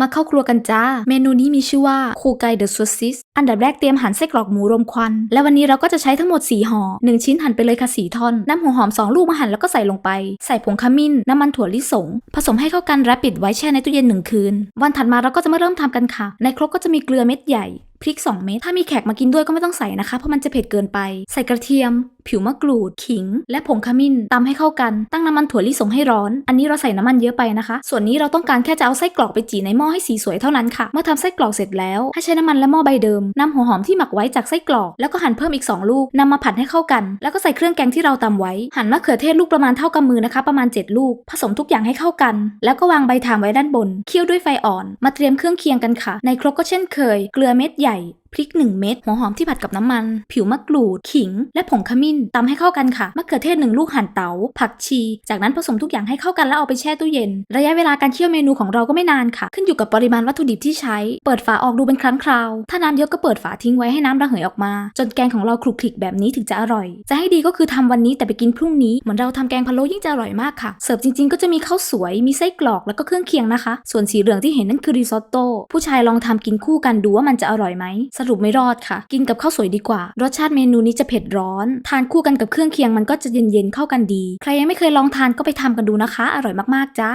มาเข้าครัวกันจ้า เมนูนี้มีชื่อว่าคูไกเดอะซ u ซิส อันดับแรกเตรียมหั่นไส้กรอกหมูรมควัน และวันนี้เราก็จะใช้ทั้งหมด 4ห่อ 1 ชิ้นหั่นไปเลยค่ะ 4 ท่อน น้ำหัวหอม 2 ลูกมาหั่นแล้วก็ใส่ลงไป ใส่ผงขมิ้น น้ำมันถั่วลิสง ผสมให้เข้ากันและปิดไว้แช่ในตู้เย็น 1 คืน วันถัดมาเราก็จะมาเริ่มทำกันค่ะ ในครกก็จะมีเกลือเม็ดใหญ่ พริก 2 เม็ด ถ้ามีแขกมากินด้วยก็ไม่ต้องใส่นะคะ เพราะมันจะเผ็ดเกินไป ใส่กระเทียม ผิวมะกรูด ขิง และผงขมิ้นตำให้เข้ากัน ตั้งน้ำมันถั่วลิสงให้ร้อน อันนี้เราใส่น้ำมันเยอะไปนะคะ ส่วนนี้เราต้องการแค่จะเอาไส้กรอกไปจีในหม้อให้สีสวยเท่านั้นค่ะ เมื่อทำไส้กรอกเสร็จแล้วให้ใช้น้ำมันและหม้อใบเดิมนำหัวหอมที่หมักไว้จากไส้กรอกแล้วก็หั่นเพิ่มอีก 2 ลูกนำมาผัดให้เข้ากัน แล้วก็ใส่เครื่องแกงที่เราตำไว้ หั่นมะเขือเทศลูกประมาณเท่ากำมือนะคะ ประมาณ 7 ลูก ผสมทุกอย่างให้เข้ากัน แล้วก็วางใบถามไว้ด้านบนเคี่ยวด้วยไฟอ่อน มาเตรียมเครื่องเคียงกันค่ะ ในครกก็เช่นเคย เกลือเม็ดใหญ่ พริก 1 เม็ด หัวหอมที่ผัดกับน้ำมัน ผิวมะกรูด ขิง และผงขมิ้นตำให้เข้ากันค่ะมะเขือเทศ1ลูกหั่นเตาผักชี จากนั้นผสมทุกอย่างให้เข้ากันแล้วเอาไปแช่ตู้เย็น ระยะเวลาการเคี่ยวเมนูของเราก็ไม่นานค่ะ ขึ้นอยู่กับปริมาณวัตถุดิบที่ใช้ เปิดฝาออกดูเป็นครั้งคราว ถ้าน้ำเยอะก็เปิดฝาทิ้งไว้ให้น้ำระเหยออกมา จนแกงของเราคลุกคลิกแบบนี้ถึงจะอร่อย จะให้ดีก็คือทำวันนี้แต่ไปกินพรุ่งนี้เหมือนเราทำแกงพะโล้ยิ่งจะอร่อยมากค่ะ เสิร์ฟจริงๆก็จะมีข้าวสวยมีไส้กรอกแล้วก็เครื่องเคียงนะคะ ส่วนสีเหลืองที่เห็นนั่นคือริซอตโต้ผู้ชายลองทำกินคู่กันดูว่ามันจะอร่อยไหมสรุปไม่รอดค่ะ กินกับข้าวสวยดีกว่า รสชาติเมนูนี้จะเผ็ดร้อน ทานคู่กันกับเครื่องเคียงมันก็จะเย็นๆเข้ากันดี ใครยังไม่เคยลองทานก็ไปทำกันดูนะคะ อร่อยมากๆจ้า